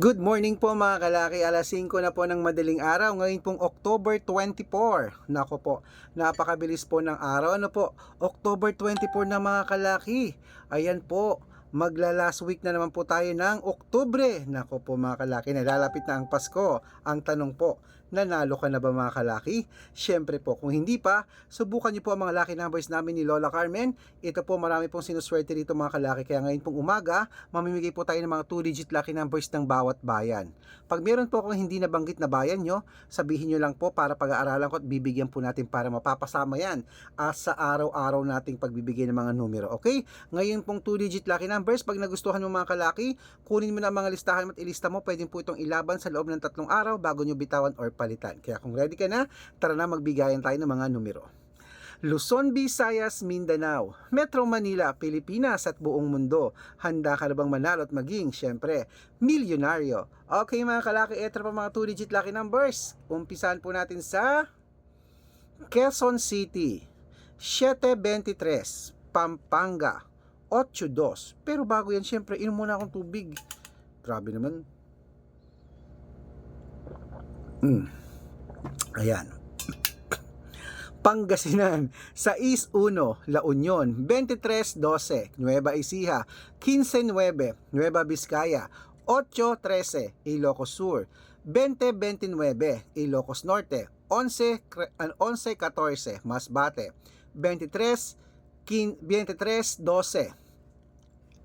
Good morning po mga kalaki, alas 5 na po ng madaling araw, ngayon pong October 24. Nako po, napakabilis po ng araw. Ano po, October 24 na mga kalaki. Ayan po, magla last week na naman po tayo ng Oktubre. Nako po mga kalaki, nalalapit na ang Pasko. Ang tanong po, nanalo ka na ba mga kalaki? Siyempre po, kung hindi pa, subukan niyo po ang mga lucky numbers namin ni Lola Carmen. Ito po, marami pong sinuswerte dito mga kalaki. Kaya ngayon pong umaga, mamimigay po tayo ng mga 2-digit lucky numbers ng bawat bayan. Pag meron po akong hindi nabanggit na bayan nyo, sabihin nyo lang po para pag-aaralan ko at bibigyan po natin para mapapasama yan as sa araw-araw nating pagbibigay ng mga numero. Okay? Ngayon pong 2-digit lucky numbers, pag nagustuhan mo mga kalaki, kunin mo na ang mga listahan at ilista mo, pwedeng po itong ilaban sa loob ng tatlong araw bago nyo bitawan or palitan. Kaya kung ready ka na, tara na magbigayan tayo ng mga numero. Luzon, Visayas, Mindanao, Metro Manila, Pilipinas at buong mundo. Handa ka na bang manalo at maging, syempre, milyonaryo? Okay mga kalaki, eto pa mga 2-digit lucky numbers. Umpisan po natin sa Quezon City, 723, Pampanga, 82. Pero bago yan, syempre, inom muna akong tubig. Grabe naman. Mm. Ayan. Pangasinan, 6-1, La Union, 23-12, Nueva Ecija, 15-9, Nueva Vizcaya, 8-13, Ilocos Sur, 20-29, Ilocos Norte, 11-14, Masbate, 23-12,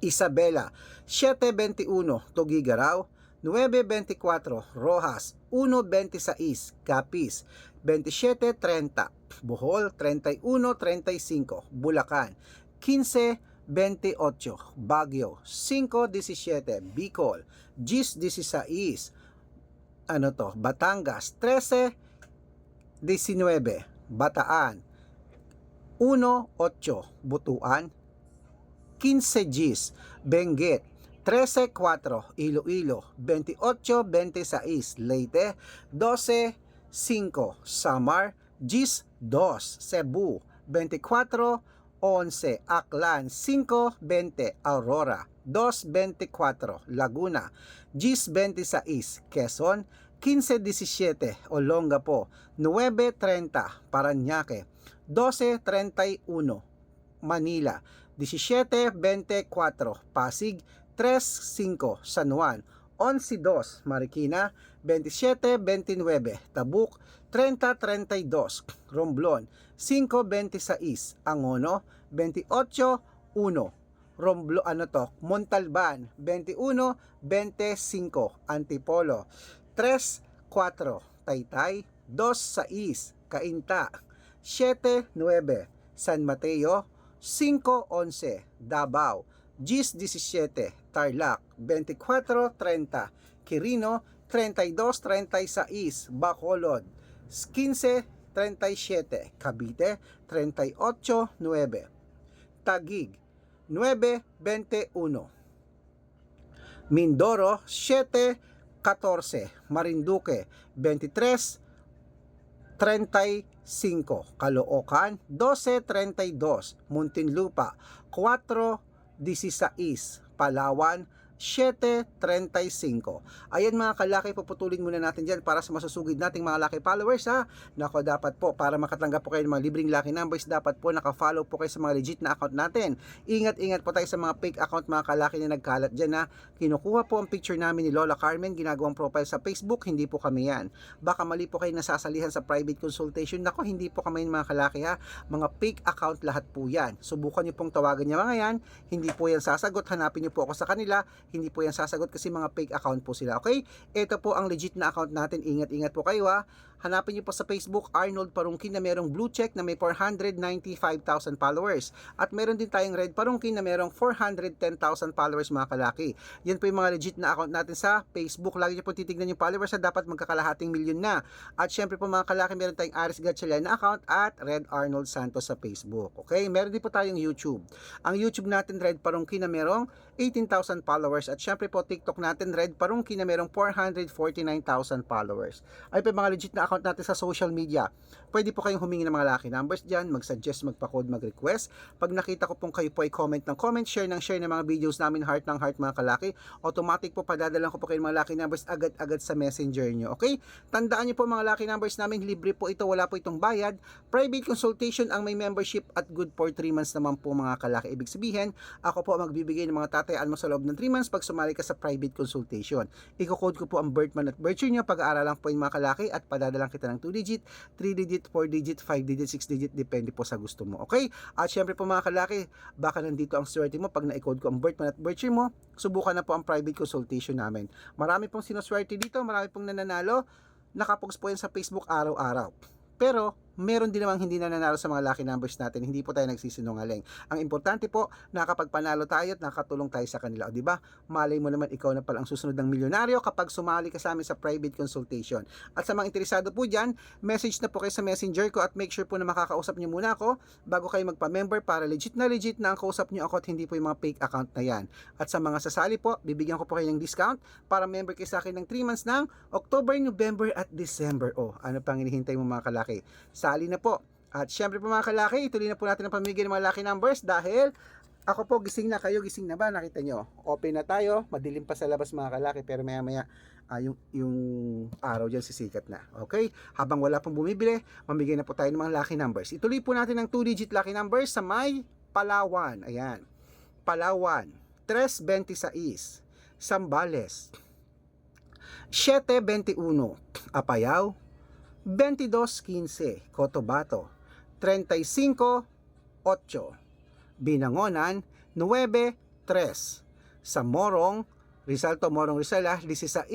Isabela, 7-21, Tugigaraw, 9.24 Rojas, 1.26 Capiz, 27.30 Bohol, 31.35 Bulacan, 15.28 Baguio, 5.17 Bicol, 10.16 ano to, Batangas, 13.19 Bataan, 1.8 Butuan, 15 Gis, Benguet, 13-4 Iloilo, 28-26 Leyte, 12-5 Samar, 10-2 Cebu, 24-11 Aklan, 5-20 Aurora, 2-24 Laguna, 10-26 Quezon, 15-17 Olongapo, 9-30 Paranaque, 12-31 Manila, 17-24 Pasig, 3-5 San Juan, 11-2 Marikina, 27-29 Tabuk, 30-32 Romblon, 5-26 Angono, 28-1 Romblo ano to, Montalban, 21-25 Antipolo, 3-4 Taytay, 2-6 Cainta, 7-9 San Mateo, 5-11 Davao, 10-17 Tarlac, 24-30 Quirino, 32-36 Bacolod, 15-37 Cavite, 38-9 Tagig, 9-21 Mindoro, 7-14 Marinduque, 23 35 Caloocan 12.32 Muntinlupa 4.16 Palawan 7.35 Ayan mga kalaki, puputulin muna natin dyan para sa masusugid nating mga laki followers ha. Nako dapat po, para makatanggap po kayo ng mga libreng lucky numbers, dapat po nakafollow po kayo sa mga legit na account natin. Ingat-ingat po tayo sa mga fake account mga kalaki na nagkalat dyan na kinukuha po ang picture namin ni Lola Carmen, ginagawang profile sa Facebook, hindi po kami yan. Baka mali po kayo nasasalihan sa private consultation. Nako, hindi po kami mga kalaki ha. Mga fake account lahat po yan. Subukan nyo pong tawagan niya mga yan. Hindi po yan sasagot. Hanapin nyo po ako sa kanila. Hindi po yan sasagot kasi mga fake account po sila. Okay? Ito po ang legit na account natin. Ingat-ingat po kayo ha. Hanapin nyo po sa Facebook Arnold Parungkin na merong blue check na may 495,000 followers. At meron din tayong red Parungkin na merong 410,000 followers mga kalaki. Yan po yung mga legit na account natin sa Facebook. Lagi nyo po titignan yung followers na dapat magkakalahating milyon na. At syempre po mga kalaki, meron tayong Aris Gatchalian na account at Red Arnold Santos sa Facebook. Okay? Meron din po tayong YouTube. Ang YouTube natin, Red Parungkin na merong 18,000 followers. At syempre po, TikTok natin, Red Parungki na merong 449,000 followers. Ay yung mga legit na account natin sa social media. Pwede po kayong humingi ng mga lucky numbers dyan, mag-suggest, magpa-code, mag-request. Pag nakita ko pong kayo po ay comment ng comment, share ng share ng mga videos namin, heart ng heart mga kalaki, automatic po padadalan ko po kayo ng mga lucky numbers agad-agad sa messenger nyo. Okay? Tandaan nyo po mga lucky numbers namin, libre po ito, wala po itong bayad. Private consultation ang may membership at good for 3 months naman po mga kalaki. Ibig sabihin, ako po magbibigay ng mga tatayaan mo sa loob ng 3 months pag sumali ka sa private consultation. Iko-code ko po ang birth month at year nyo, pag-aaralan po yung mga kalaki at padadalan kita ng 2 digit, 3 digit, 4 digit, 5 digit, 6 digit, depende po sa gusto mo. Okay? At syempre po mga kalaki, baka nandito ang swerte mo pag na-code ko ang birth month at birth mo, subukan na po ang private consultation namin. Marami pong sinuswerte dito, marami pong nananalo, nakapost po yan sa Facebook araw-araw. Pero, meron din namang hindi nananalo sa mga lucky numbers natin. Hindi po tayo nagsisinungaling. Ang importante po, nakapagpanalo tayo at nakatulong tayo sa kanila. O, ba? Malay mo naman ikaw na pala ang susunod ng milyonaryo kapag sumali ka sa amin sa private consultation. At sa mga interesado po dyan, message na po kayo sa messenger ko at make sure po na makakausap niyo muna ako bago kayo magpa-member para legit na legit na ang kausap niyo ako at hindi po yung mga fake account na yan. At sa mga sasali po, bibigyan ko po kayo ng discount para member kayo sa akin ng 3 months ng October, November at December. O, ano pang hinihintay mo mga kalaki? Sali na po. At syempre po mga kalaki, ituloy na po natin ang pamigay ng mga lucky numbers dahil ako po gising na kayo, gising na ba? Nakita nyo? Open na tayo, madilim pa sa labas mga kalaki pero maya maya ah, yung, yung araw dyan sisikat na. Okay? Habang wala pong bumibili, mamigay na po tayo ng mga lucky numbers. Ituloy po natin ang 2-digit lucky numbers sa may Palawan. Ayan. Palawan. 326. Sambales. 721. Apayao. 2215 Cotabato. 35 8 Binangonan 9 3 sa Morong Rizal to Morong Rizal ah, 16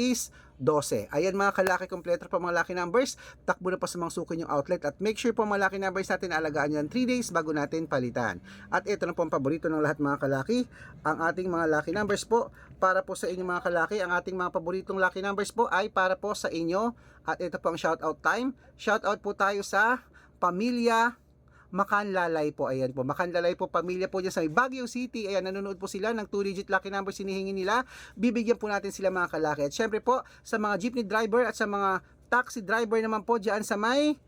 12. Ayan mga kalaki kompleto pa mga lucky numbers. Takbo na pa sa mga suki yung outlet at make sure po mga lucky numbers natin alagaan yan 3 days bago natin palitan. At ito na po ang paborito ng lahat mga kalaki, ang ating mga lucky numbers po para po sa inyo mga kalaki. Ang ating mga paboritong lucky numbers po ay para po sa inyo at ito po ang shoutout time. Shoutout po tayo sa pamilya Makanlalay po, ayan po. Makanlalay po, pamilya po dyan sa Baguio City. Ayan, nanonood po sila ng 2-digit lucky number sinihingi nila. Bibigyan po natin sila mga kalaki. At syempre po, sa mga jeepney driver at sa mga taxi driver naman po dyan sa may,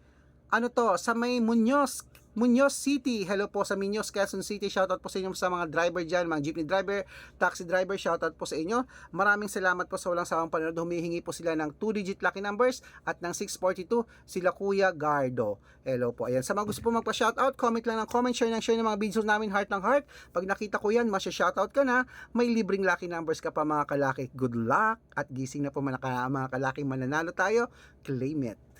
ano to, sa may Muñoz, Muñoz City. Hello po sa Muñoz, Quezon City. Shoutout po sa inyo sa mga driver dyan, mga jeepney driver, taxi driver. Shoutout po sa inyo. Maraming salamat po sa walang sawang panonood. Humihingi po sila ng 2-digit lucky numbers at ng 642 sila Kuya Gardo. Hello po. Ayan. Sa mga gusto po magpa-shoutout, comment lang ng comment, share ng share ng mga videos namin, heart ng heart. Pag nakita ko yan, masya-shoutout ka na, may libreng lucky numbers ka pa mga kalaki. Good luck at gising na po mga, mga kalaking mananalo tayo. Claim it.